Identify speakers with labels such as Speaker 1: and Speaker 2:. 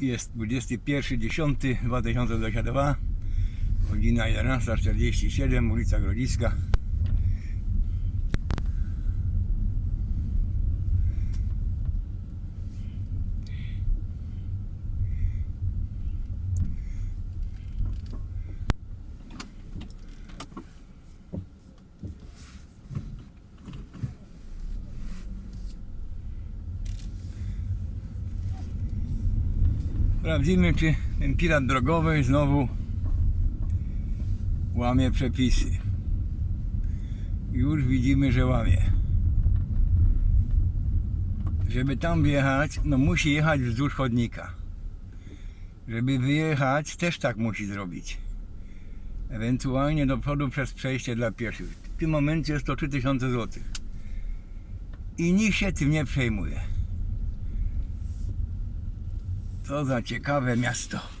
Speaker 1: Jest 21.10.2022 Godzina 11.47 ulica Grodziska Sprawdzimy, czy ten pirat drogowy znowu łamie przepisy. Już widzimy, że łamie. Żeby tam wjechać, no musi jechać wzdłuż chodnika. Żeby wyjechać, też tak musi zrobić. Ewentualnie do przodu przez przejście dla pieszych. W tym momencie jest to 3000 zł. I nikt się tym nie przejmuje. Co za ciekawe miasto.